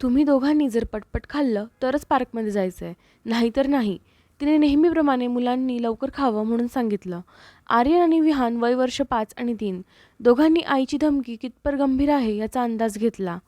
तुम्ही दोघांनी जर पटपट खाल्लं तरच पार्कमध्ये जायचं आहे नाहीतर नाही. तिने नेहमीप्रमाणे मुलांनी लवकर खावं म्हणून सांगितलं. आर्यन आणि विहान वय वर्ष पाच आणि तीन. दोघांनी आईची धमकी कितपर गंभीर आहे याचा अंदाज घेतला.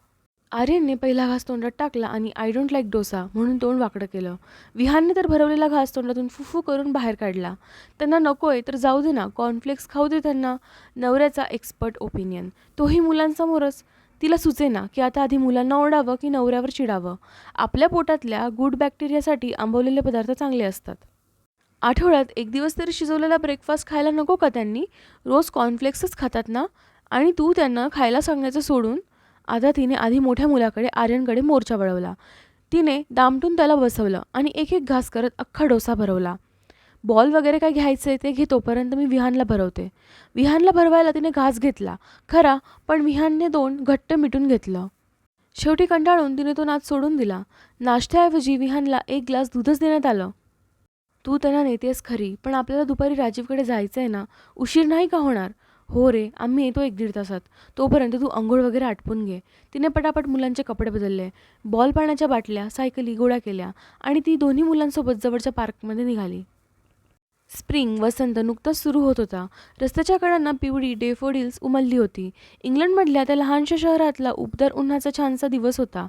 आर्यनने पहिला घास तोंडात टाकला आणि आय डोंट लाईक डोसा म्हणून तोंड वाकडं केलं. विहानने तर भरवलेला घास तोंडातून फुफू करून बाहेर काढला. त्यांना नकोय तर जाऊ दे ना. कॉर्नफ्लेक्स खाऊ दे त्यांना नवऱ्याचा एक्सपर्ट ओपिनियन. तोही मुलांसमोरच. तिला सुचेना की आता आधी मुलांना ओरडावं की नवऱ्यावर चिडावं. आपल्या पोटातल्या गुड बॅक्टेरियासाठी आंबवलेले पदार्थ चांगले असतात. आठवड्यात एक दिवस तरी शिजवलेला ब्रेकफास्ट खायला नको का त्यांनी? रोज कॉर्नफ्लेक्सच खातात ना? आणि तू त्यांना खायला सांगायचं सोडून? आता तिने आधी मोठ्या मुलाकडे आर्यनकडे मोर्चा वळवला तिने दामटून त्याला बसवलं आणि एक एक घास करत अख्खा डोसा भरवला. बॉल वगैरे काय घ्यायचं आहे ते घे तोपर्यंत मी विहानला भरवते. विहानला भरवायला तिने घास घेतला. खरा पण विहानने दोन घट्ट मिटून घेतलं. शेवटी कंटाळून तिने तो नाच सोडून दिला. नाश्त्याऐवजी विहानला एक ग्लास दूधच देण्यात आलं. तू त्यांना नेतेस खरी पण आपल्याला दुपारी राजीवकडे जायचं आहे ना उशीर नाही का होणार? हो रे आम्ही येतो एक दीड तासात. तोपर्यंत तू अंघोळ वगैरे आटपून घे. तिने पटापट मुलांचे कपडे बदलले. बॉल पाण्याच्या बाटल्या सायकली गोळ्या केल्या आणि ती दोन्ही मुलांसोबत जवळच्या पार्कमध्ये निघाली. स्प्रिंग वसंत नुकताच सुरू होत होता. रस्त्याच्या कडांना पिवळी डेफोडिल्स उमलली होती. इंग्लंडमधल्या त्या लहानशा शहरातला उबदार उन्हाचा छानसा दिवस होता.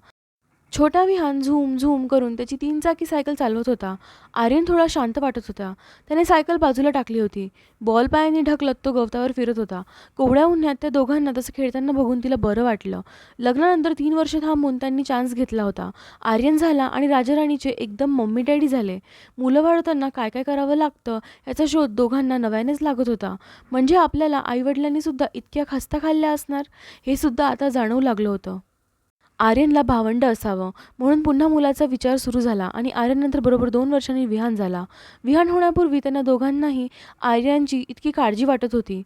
छोटा विहान झूम झूम करून त्याची तीन चाकी सायकल चालवत होता. आर्यन थोडा शांत वाटत होता. त्याने सायकल बाजूला टाकली होती. बॉल पायाने ढकलत तो गवतावर फिरत होता. कोवळ्या उन्ह्यात त्या दोघांना तसं खेळताना बघून तिला बरं वाटलं. लग्नानंतर तीन वर्ष थांबून त्यांनी चान्स घेतला होता. आर्यन झाला आणि राजाराणीचे एकदम मम्मी डॅडी झाले. मुलं वाढवताना काय काय करावं लागतं याचा शोध दोघांना नव्यानेच लागत होता. म्हणजे आपल्याला आईवडिलांनीसुद्धा इतक्या खास्ता खाल्ल्या असणार? हे सुद्धा आता जाणवू लागलं होतं. आर्यनला भावंड असावं. म्हणून पुन्हा मुलाचा विचार सुरू झाला आणि आर्यननंतर बरोबर दोन वर्षांनी विहान झाला. विहान होण्यापूर्वी त्यांना दोघांनाही आर्यनची इतकी काळजी वाटत होती.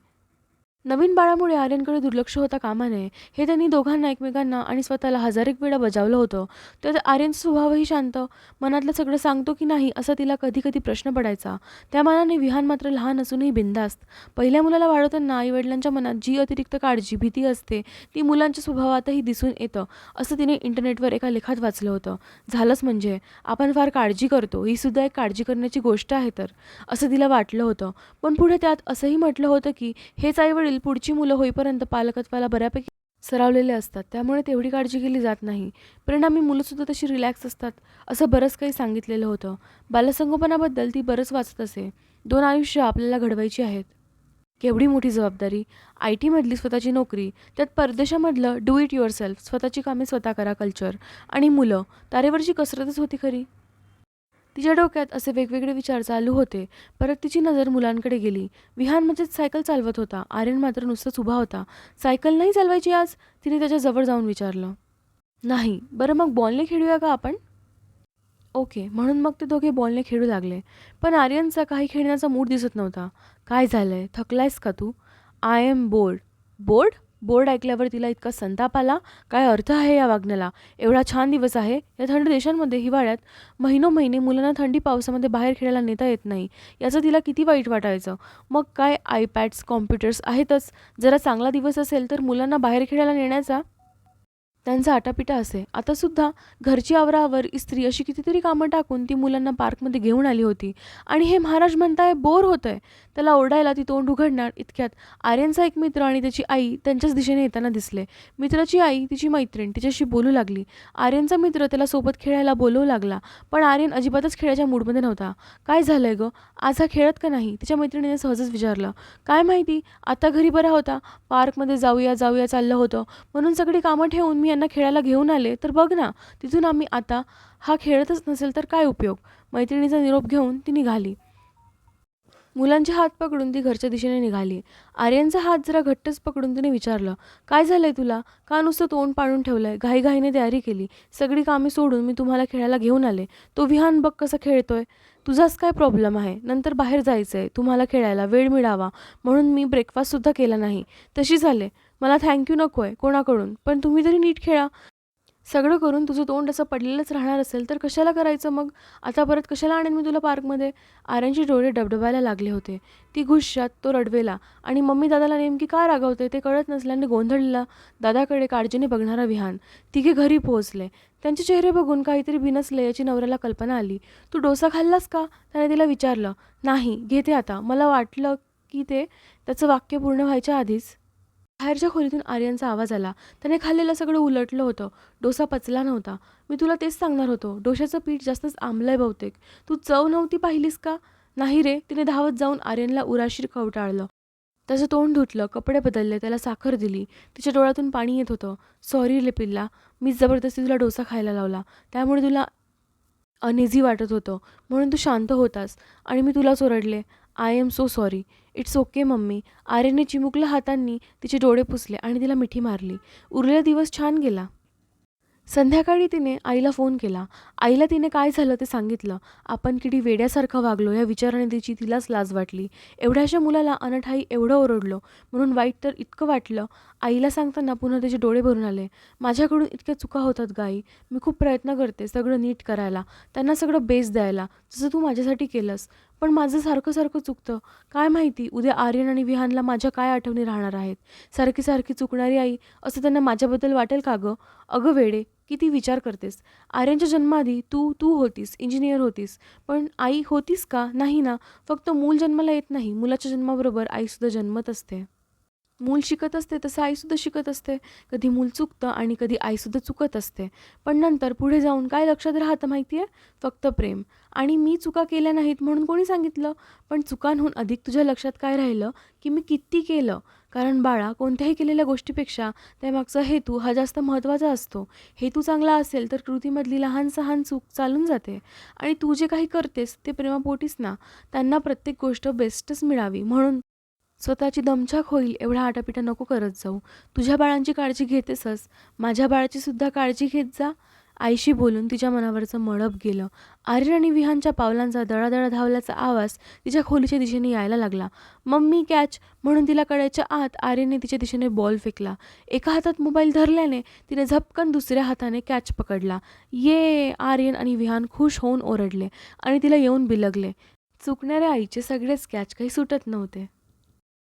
नवीन बाळामुळे आर्यनकडे दुर्लक्ष होता कामा नये हे त्यांनी दोघांना एकमेकांना आणि स्वतःला हजार एक वेळा बजावलं होतं. तर आर्यनचा स्वभावही शांत मनातलं सगळं सांगतो की नाही असा तिला कधी कधी प्रश्न पडायचा. त्या मानाने विहान मात्र लहान असूनही बिंदास्त पहिल्या मुलाला वाढवताना आईवडिलांच्या मनात जी अतिरिक्त काळजी भीती असते ती मुलांच्या स्वभावातही दिसून येतं असं तिने इंटरनेटवर एका लेखात वाचलं होतं. झालंच म्हणजे आपण फार काळजी करतो ही सुद्धा एक काळजी करण्याची गोष्ट आहे तर असं तिला वाटलं होतं. पण पुढे त्यात असंही म्हटलं होतं की हेच आईवडील पुढची मुलं होईपर्यंत पालकत्वाला बऱ्यापैकी सरावलेले असतात. त्यामुळे तेवढी काळजी केली जात नाही. परिणामी मुलंसुद्धा तशी रिलॅक्स असतात असं बरंच काही सांगितलेलं होतं. बालसंगोपनाबद्दल ती बरंच वाचत असे. दोन आयुष्य आपल्याला घडवायची आहेत. केवढी मोठी जबाबदारी. आय टीमधली स्वतःची नोकरी त्यात परदेशामधलं डू इट युअर सेल्फ स्वतःची कामे स्वतः करा कल्चर आणि मुलं तारेवरची कसरतच होती खरी? तिच्या डोक्यात असे वेगवेगळे विचार चालू होते. परत तिची नजर मुलांकडे गेली. विहान म्हणजेच सायकल चालवत होता. आर्यन मात्र नुसताच उभा होता. सायकल नाही चालवायची आज? तिने त्याच्याजवळ जाऊन विचारलं. नाही. बरं मग बॉलने खेळूया का आपण? ओके. म्हणून मग ते दोघे बॉलने खेळू लागले. पण आर्यनचा काही खेळण्याचा मूड दिसत नव्हता. काय झालंय? थकलायस का तू? I am bored bored bored ऐकल्यावर तिला इतका संताप आला. काय अर्थ आहे या वागण्याला? एवढा छान दिवस आहे. या थंड देशांमध्ये हिवाळ्यात महिनो महिने मुलांना थंडी पावसामध्ये बाहेर खेळायला नेता येत नाही. याचं तिला किती वाईट वाटायचं? मग काय आयपॅड्स कॉम्प्युटर्स आहेतच. जरा चांगला दिवस असेल तर मुलांना बाहेर खेळायला नेण्याचा त्यांचा आटापिटा असे. आतासुद्धा घरची आवरावर इस्त्री अशी कितीतरी कामं टाकून ती मुलांना पार्कमध्ये घेऊन आली होती. आणि हे महाराज म्हणताय बोर होत आहे त्याला ओरडायला ती तोंड उघडणार इतक्यात. आर्यनचा एक मित्र आणि त्याची आई त्यांच्याच दिशेने येताना दिसले. मित्राची आई तिची मैत्रीण तिच्याशी बोलू लागली. आर्यनचा मित्र त्याला सोबत खेळायला बोलवू लागला. पण आर्यन अजिबातच खेळायच्या मूडमध्ये नव्हता. काय झालंय गं? आज हा खेळत का नाही? तिच्या मैत्रिणीने सहजच विचारलं. काय माहिती? आता घरी बरा होता. पार्कमध्ये जाऊया जाऊया चाललं होतं. म्हणून सगळी कामं ठेवून मी यांना खेळायला घेऊन आले तर बघ ना तिथून आम्ही आता हा खेळतच नसेल तर काय उपयोग? मैत्रिणीचा निरोप घेऊन ती निघाली. मुलांचे हात पकडून ती घरच्या दिशेने निघाली. आर्यनचा हात जरा घट्टच पकडून तिने विचारलं काय झालंय तुला? का नुसतं तोंड पाडून ठेवलंय? घाईघाईने तयारी केली. सगळी कामे सोडून मी तुम्हाला खेळायला घेऊन आले. तो विहान बघ कसा खेळतोय. तुझाच काय प्रॉब्लेम आहे? नंतर बाहेर जायचं आहे तुम्हाला खेळायला वेळ मिळावा. म्हणून मी ब्रेकफास्टसुद्धा केला नाही. तशी झाले. मला थँक्यू नको आहे कोणाकडून? पण तुम्ही तरी नीट खेळा. सगळं करून तुझं तोंड असं पडलेलंच राहणार असेल तर कशाला करायचं मग? आता परत कशाला आणेन मी तुला पार्कमध्ये? आर्यनचे डोळे डबडबायला लागले होते. ती गुश्शात तो रडवेला. आणि मम्मी दादाला नेमकी का रागवते ते कळत नसल्याने गोंधळला. दादाकडे काळजीने बघणारा विहान. तिघे घरी पोहोचले. त्यांचे चेहरे बघून काहीतरी बिनसले याची नवऱ्याला कल्पना आली. तू डोसा खाल्लास का? त्याने तिला विचारलं. नाही घेते आता. मला वाटलं की ते त्याचं वाक्य पूर्ण व्हायच्या आधीच. बाहेरच्या खोलीतून आर्यनचा आवाज आला. त्याने खाल्लेलं सगळं उलटलं होतं. डोसा पचला नव्हता. मी तुला तेच सांगणार होतो. डोशाचं पीठ जास्तच आंबलंय बहुतेक. तू चव नव्हती पाहिलीस का? नाही रे. तिने धावत जाऊन आर्यनला उराशीर कवटाळलं. त्याचं तोंड धुतलं. कपडे बदलले. त्याला साखर दिली. तिच्या डोळ्यातून पाणी येत होतं. सॉरी रे पिल्ला. मी जबरदस्ती तुला डोसा खायला लावला. त्यामुळे तुला अनिझी वाटत होतं. म्हणून तू शांत होतास. आणि मी तुलाच ओरडले. I am so sorry it's okay mummy. आर्यने चिमुकल्या हातांनी तिचे डोळे पुसले आणि तिला मिठी मारली. उरलेला दिवस छान गेला. संध्याकाळी तिने आईला फोन केला. आईला तिने काय झालं ते सांगितलं. आपण किती वेड्यासारखं वागलो या विचाराने तिची तिलाच लाज वाटली. एवढ्याशा मुलाला अनठाई एवढं ओरडलो. म्हणून वाईट तर इतकं वाटलं. आईला सांगताना पुन्हा तिचे डोळे भरून आले. माझ्याकडून इतक्या चुका होतात गाई. मी खूप प्रयत्न करते सगळं नीट करायला. त्यांना सगळं बेस द्यायला. जसं तू माझ्यासाठी केलंस. पण माझं सारखं सारखं चुकतं. काय माहिती उद्या आर्यन आणि विहानला माझ्या काय आठवणी राहणार आहेत? सारखी सारखी चुकणारी आई असं त्यांना माझ्याबद्दल वाटेल का गं? अगं वेडे किती विचार करतेस. आर्यनच्या जन्माआधी तू तू होतीस इंजिनियर होतीस. पण आई होतीस का? नाही ना. फक्त मूल जन्माला येत नाही. मुलाच्या जन्माबरोबर आईसुद्धा जन्मत असते. मूल शिकत असते तसं आईसुद्धा शिकत असते. कधी मूल चुकतं आणि कधी आईसुद्धा चुकत असते. पण नंतर पुढे जाऊन काय लक्षात राहतं माहिती आहे फक्त प्रेम. आणि मी चुका केल्या नाहीत म्हणून कोणी सांगितलं? पण चुकांहून अधिक तुझ्या लक्षात काय राहिलं? की मी किती केलं? कारण बाळा कोणत्याही केलेल्या गोष्टीपेक्षा त्यामागचा हेतू हा जास्त महत्त्वाचा असतो. हेतू चांगला असेल तर कृतीमधली लहान सहान चूक चालून जाते. आणि तू जे काही करतेस ते प्रेमापोटीस ना. त्यांना प्रत्येक गोष्ट बेस्टच मिळावी म्हणून स्वतःची दमछाक होईल एवढा आटापिटा नको करत जाऊ. तुझ्या बाळांची काळजी घेतेसच. माझ्या बाळाची सुद्धा काळजी घेत जा. आईशी बोलून तिच्या मनावरचं मळप गेलं. आर्यन आणि विहानच्या पावलांचा दळादळा धावल्याचा आवाज तिच्या खोलीच्या दिशेने यायला लागला. मम्मी कॅच म्हणून तिला कळायच्या आत आर्यनने तिच्या दिशेने बॉल फेकला. एका हातात मोबाईल धरल्याने तिने झपकन दुसऱ्या हाताने कॅच पकडला. ये आर्यन आणि विहान खुश होऊन ओरडले आणि तिला येऊन बिलगले. चुकणाऱ्या आईचे सगळेच कॅच काही सुटत नव्हते.